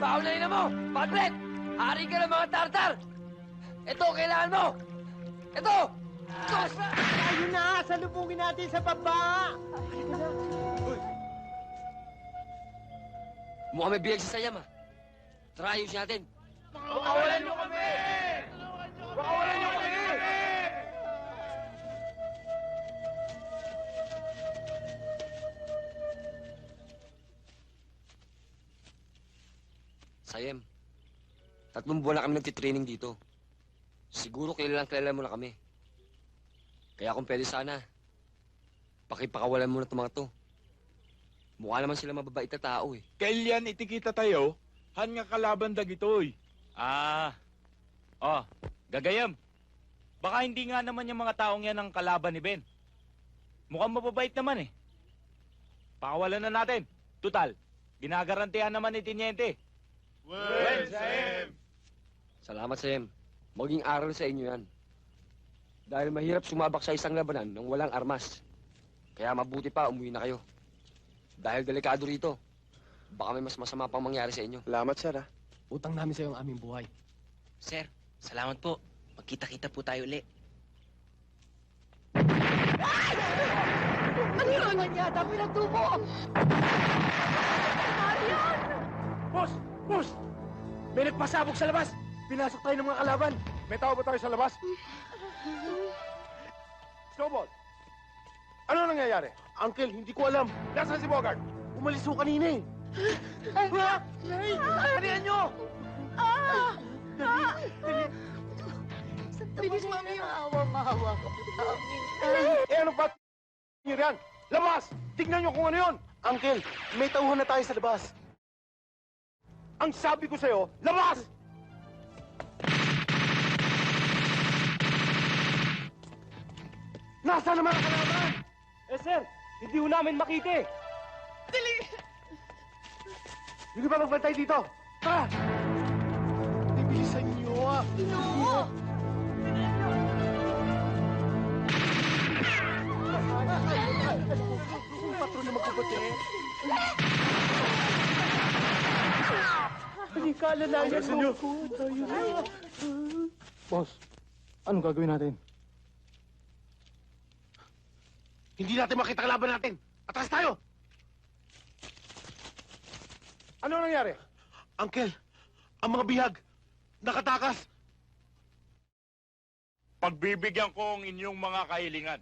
Na mo! Padlet! Hari ka ng mga tartar! Ito, kailangan mo! Ito! Diyos! Ayun na! Salubungin natin sa baba! Mukhang may biyag si Sayam, ah. Tara, ayusin natin. Pakawalan niyo kami! Pakawalan niyo kami! Sayem, tatlong buwan na kami nagtitraining dito. Siguro kilalang kilala mo na kami. Kaya kung pwede sana, pakipakawalan mo na itong mga to. Mukha naman sila mababait na tao eh. Kailan itikita tayo? Han nga kalaban dagitoy. Ah. Oh, gagayam. Baka hindi nga naman yung mga taong yan ang kalaban ni Ben. Mukhang mababait naman eh. Pakawalan na natin. Tutal, ginagarantihan naman ni Tiniente. Well, Sam! Salamat, Sayem. Maging aral sa inyo yan. Dahil mahirap sumabak sa isang labanan ng walang armas. Kaya mabuti pa umuwi na kayo. Dahil delikado rito. Baka may mas masama pang mangyari sa inyo. Salamat, sir, ah. Utang namin sa ang aming buhay. Sir, salamat po. Magkita-kita po tayo uli. Ano yun? Ano yata? Pinagtubo! Boss! Boss! May nagpasabog sa labas! Pinasok tayo ng mga kalaban! May tao ba tayo sa labas? Snowball! Ano nangyayari? Uncle, hindi ko alam. Nasaan si Bogart? Umalis ko kanina eh. Ha? Nay! Kanihan nyo! Bilis, mami, yung awa-mahawa ka po sa amin. Eh, ano ba? Nyo yan? Labas! Tignan nyo kung ano yun! Uncle, may tauhan na tayo sa labas. Ang sabi ko sa'yo, labas! Nasaan naman ang kalaban? Eh sir, hindi ho namin makita eh. Hindi ba magbantay dito? Tara! Bibilisan nyo ah. No! Yung patron na magkapatid. Halika, lalayan Bilisan mo ako. Tayo na. Boss, anong gagawin natin? Hindi natin makita kalaban natin. Atras tayo! Ano nangyari? Uncle, ang mga bihag, nakatakas. Pagbibigyan ko ang inyong mga kahilingan.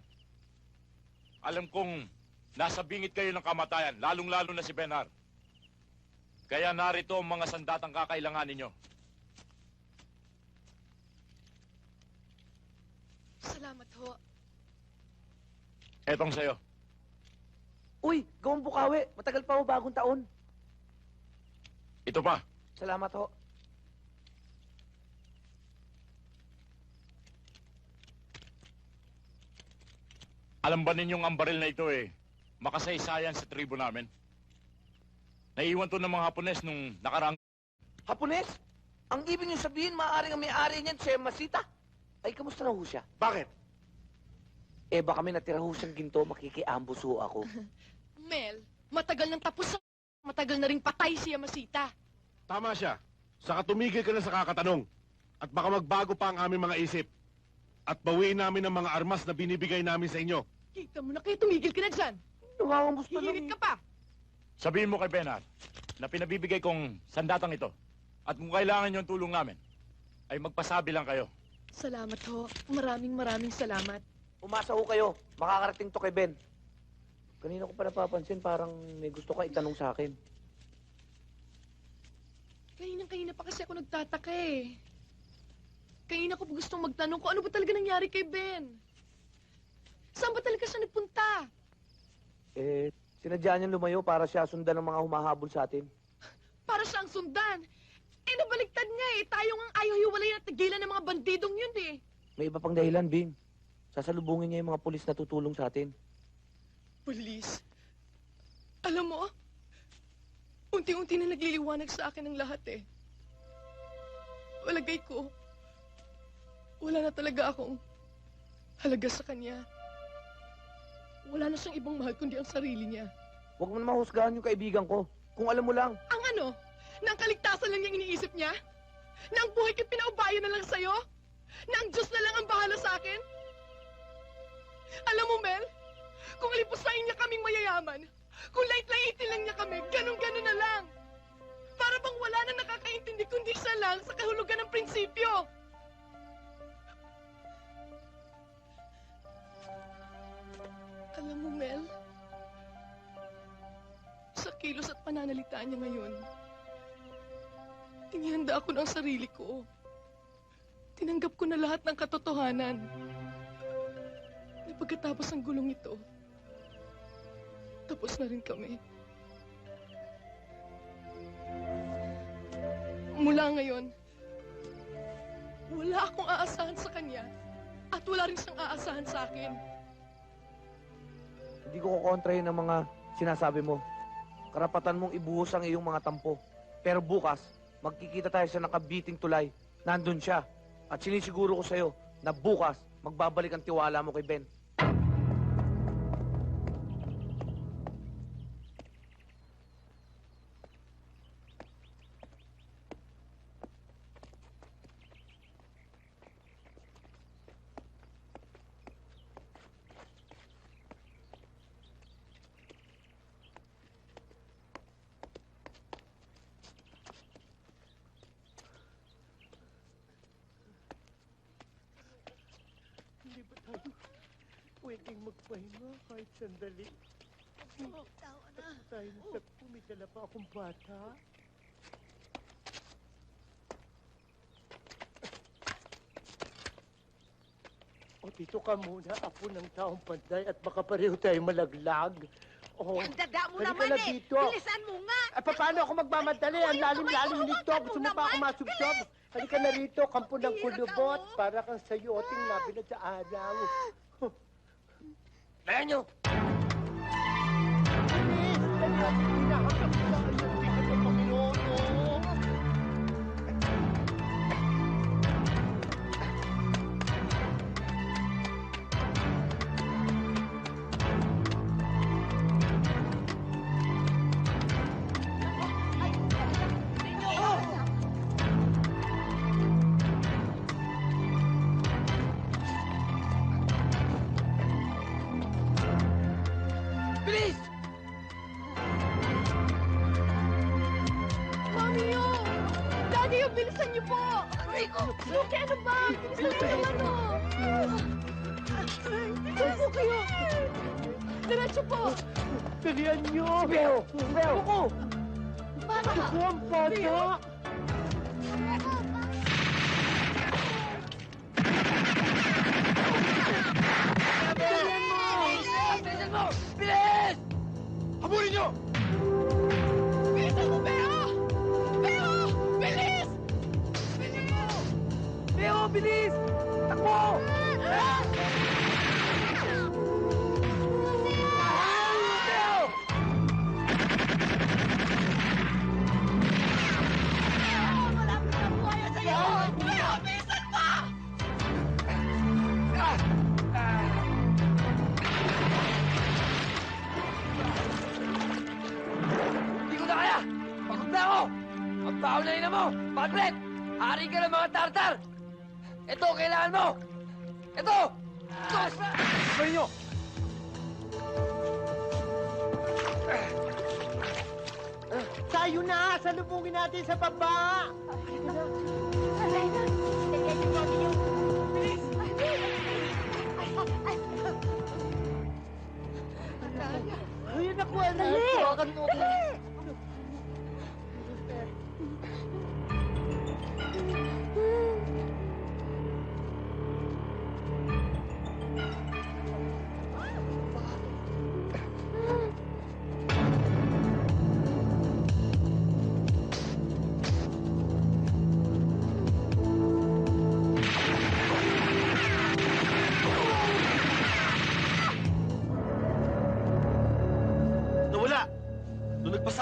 Alam kong nasa bingit kayo ng kamatayan, lalong-lalo na si Benhar. Kaya narito ang mga sandatang kakailangan ninyo. Salamat ho. Etong sa'yo. Uy, gawang bukawi. Matagal pa ho bagong taon. Ito pa. Salamat ho. Alam ba ninyong ang baril na ito eh, makasaysayan sa tribo namin? Naiwan to ng mga Hapones nung nakaraang... Hapones? Ang ibig niyo sabihin, maaaring ang may-ari niyan, si Masita. Ay, kamusta na ho siya? Bakit? Eh, baka may natira ho siyang ginto, makikiambos ho ako. Mel, matagal nang tapos sa... Matagal na ring patay si Yamasita. Tama siya. Saka tumigil ka na sa kakatanong. At baka magbago pa ang aming mga isip. At bawiin namin ang mga armas na binibigay namin sa inyo. Kita mo na kaya tumigil ka na dyan. Nangangambos pa lang. Hihirit ka pa. Sabihin mo kay Benhar na pinabibigay kong sandatang ito. At kung kailangan yung tulong namin, ay magpasabi lang kayo. Salamat ho. Maraming maraming salamat. Umasa ho kayo. Makakarating to kay Ben. Kanina ko pa napapansin, parang may gusto ka itanong sa akin. Kanina-kanina pa kasi ako nagtataka eh. Kanina ko pa gustong magtanong kung ano ba talaga nangyari kay Ben. Saan ba talaga siya nagpunta? Eh, sinadya niyang lumayo para siya sundan ng mga humahabol sa atin. Para siyang sundan. Eh, nabaliktad niya eh. Tayo nga ayaw hiwalay na tigilan ng mga bandidong yun eh. May iba pang dahilan, Bing. Sasalubungin niya yung mga pulis na tutulong sa atin. Police. Alam mo, unti-unti na nagliliwanag sa akin ang lahat eh. Walagay ko, wala na talaga akong halaga sa kanya. Wala na siyang ibang mahal kundi ang sarili niya. Huwag mo na mahusgahan yung kaibigan ko. Kung alam mo lang, Ang ano, Na ang kaligtasan lang niyang iniisip niya? Na ang buhay ko'y pinaubayo na lang sa'yo? Na ang Diyos na lang ang bahala sa akin? Alam mo, Mel, kung alipusain niya kaming mayayaman, kung lait-laitin lang niya kami, ganun-ganun na lang. Para bang wala na nakakaintindi kundi siya lang sa kahulugan ng prinsipyo. Pananalita niya ngayon, inihanda ako ng sarili ko. Tinanggap ko na lahat ng katotohanan. Na pagkatapos ng gulong ito, tapos na rin kami. Mula ngayon, wala akong aasahan sa kanya at wala rin siyang aasahan sa akin. Hindi ko kukontrahin ang mga sinasabi mo. Karapatan mong ibuhos ang iyong mga tampo. Pero bukas, magkikita tayo sa nakabiting tulay. Nandun siya. At sinisiguro ko sa'yo na bukas, magbabalik ang tiwala mo kay Ben. Ba tayo pwedeng magpahinga kahit sandali? Tawa na. Tayo na sa pumidala pa akong bata. O dito ka muna, apo ng taong panday at baka pareho tayo malaglag. Oh, Ang dada mo Halika naman na eh. dito. Bilisan mo nga. Ah, pa- paano ako magmamadali? Ang lalim-lalim nito. Gusto mo pa ako masubsob? Halika na rito, kampo ng kulubot. Para kang sayoting nabilad sa araw. Kaya nyo! Bilis! Diretso po! Dalian nyo! Beo! Beo! Ako! Ako ang bata! Bilisan mo! Bilis! Habulin nyo! Bilisan mo, Beo! Beo! Bilis! Bilis! Beo, bilis! Takbo! Beo, Paglet! Hari ka ng mga tartar! Ito, kailangan mo! Ito! Ito! Gawin nyo! Tayo na! Salubungin natin sa baba! Ayun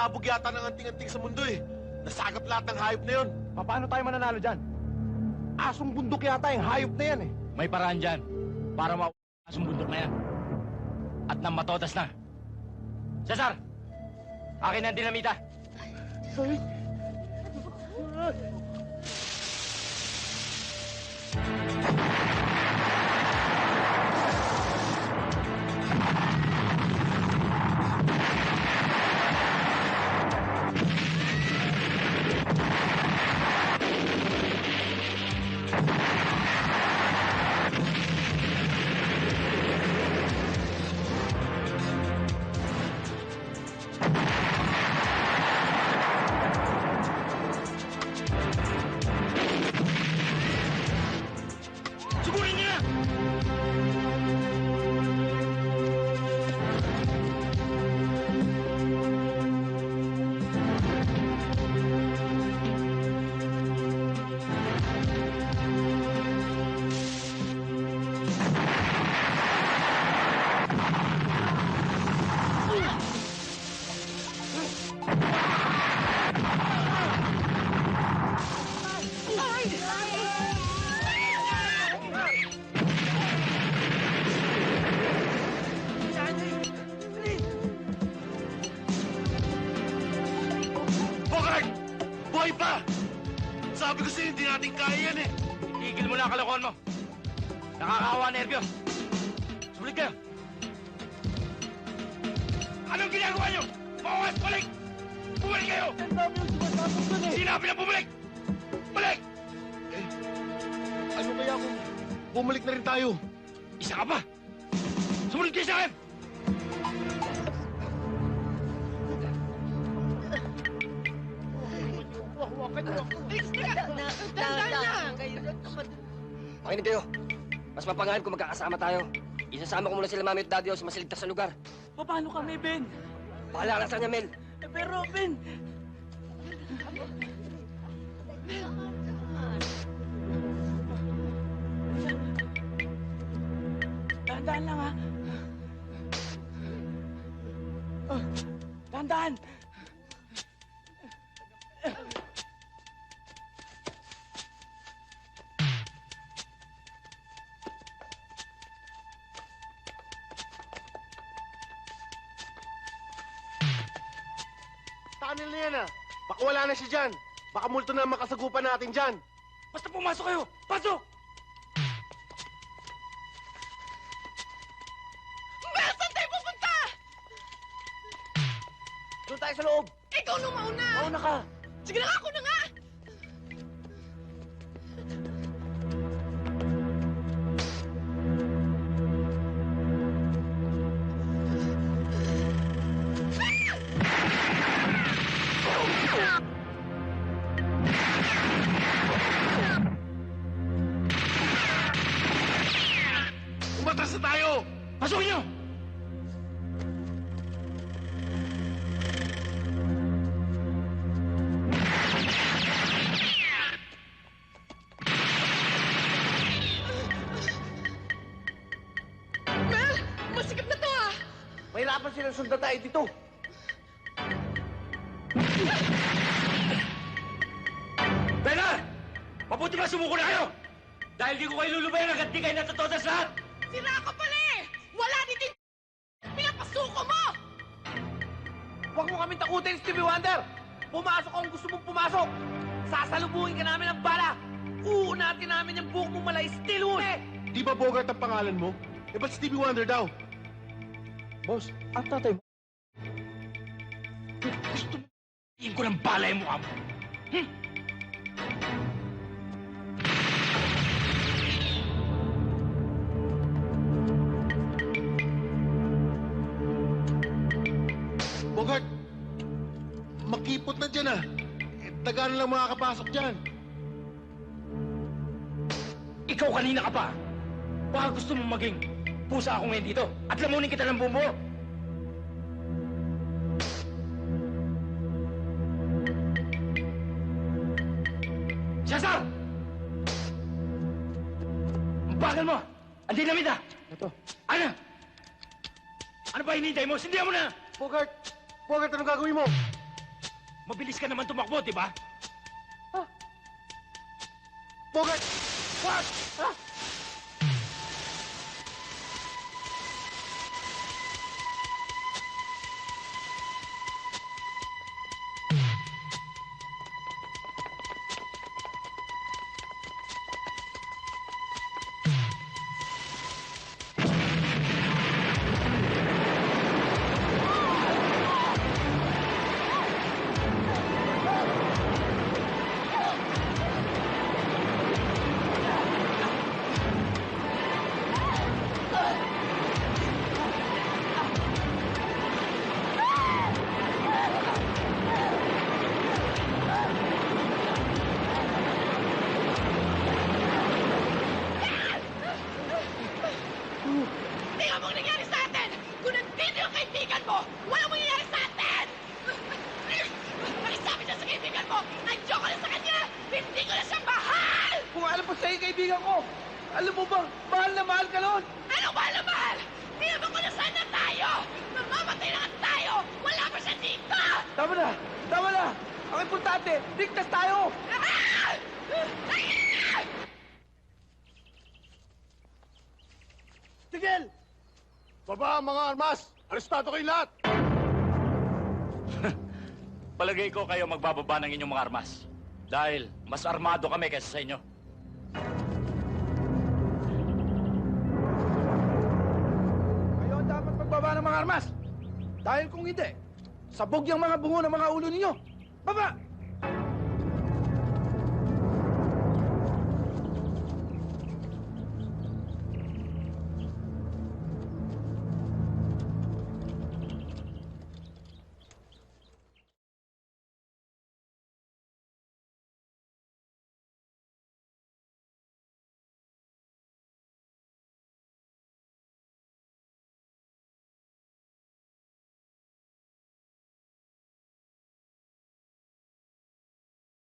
Nagpasabog yata ng anting-anting sa mundo eh. Nasagap lahat ng hayop na yon. Paano tayo mananalo dyan? Asong bundok yata yung hayop na yan eh. May paraan dyan para ma***as ang bundok na yan. At nang matodas na. Cesar! Akin na ang dinamita. Ay, Sugurin Buhay pa! Sabi ko sa'yo, hindi natin kaya yan eh. Tigil mo na ang kalokohan mo. Nakakahawa nervyos. Sulit kayo. Anong ginagawa niyo? Bawas! Balik! Bumalik kayo! Ang dami yung sumatapos doon eh. Sinabi na bumalik! Balik! Ano kaya kung bumalik na rin tayo? Isa ka pa! Sumunod kayo sa akin! Tandaan lang. Makinig kayo. Mas mapangalan kung magkakasama tayo. Isasama ko muna sila mami at daddy sa masiligtas na lugar. Paano kami, Ben? Bahala ka na sa kanya, Mel. Pero, Ben... Dahan-dahan lang, ha? Ah, Dahan-dahan! Baka wala na siya dyan. Baka multo na ang makasagupan natin dyan. Basta pumasok kayo! Pasok! Mel, saan tayo pupunta? Doon tayo sa loob. Ikaw nung mauna. Mauna ka. Sige na ako na nga. Mahirapan silang sundan tayo dito. Bella! Mabuti ba sumuko na kayo? Dahil di ko kayo lulubayan hanggat di kayo natatodas lahat! Sira ka pala eh. Wala dito yung pinapasuko mo. Huwag mo kami takutin, Stevie Wonder! Pumasok kung gusto mong pumasok! Sasalubungin ka namin ng bala! Uunatin namin yung buhok mong malay, still huli! Di ba Bogart ang pangalan mo? Eh, ba't Stevie Wonder daw? Boss, ang tatay mo. Iin ko ng bala yung mukha mo! Bogart! Makipot na dyan ah. Eh, taga na lang makakapasok dyan. Ikaw kanina ka pa! Baka gusto mong maging pusa ako ngayon dito at lamunin kita ng bumbo! Cesar! Ang bagal mo! Ang dinamit ah! Ito. Ano? Ano ba hinihintay mo? Sindihan mo na! Bogart! Bogart, anong gagawin mo? Mabilis ka naman tumakbo, di ba? Bogart! What? Ah! Tama na, tama na. Ang importante, ligtas tayo. Tigil! Baba ang mga armas! Arestado kayo lahat! Palagay ko kayo magbababa ng inyong mga armas. Dahil mas armado kami kaysa sa inyo. Kayo ang dapat magbaba ng mga armas. Dahil kung hindi, sabog yung mga bungo ng mga ulo ninyo. Baba!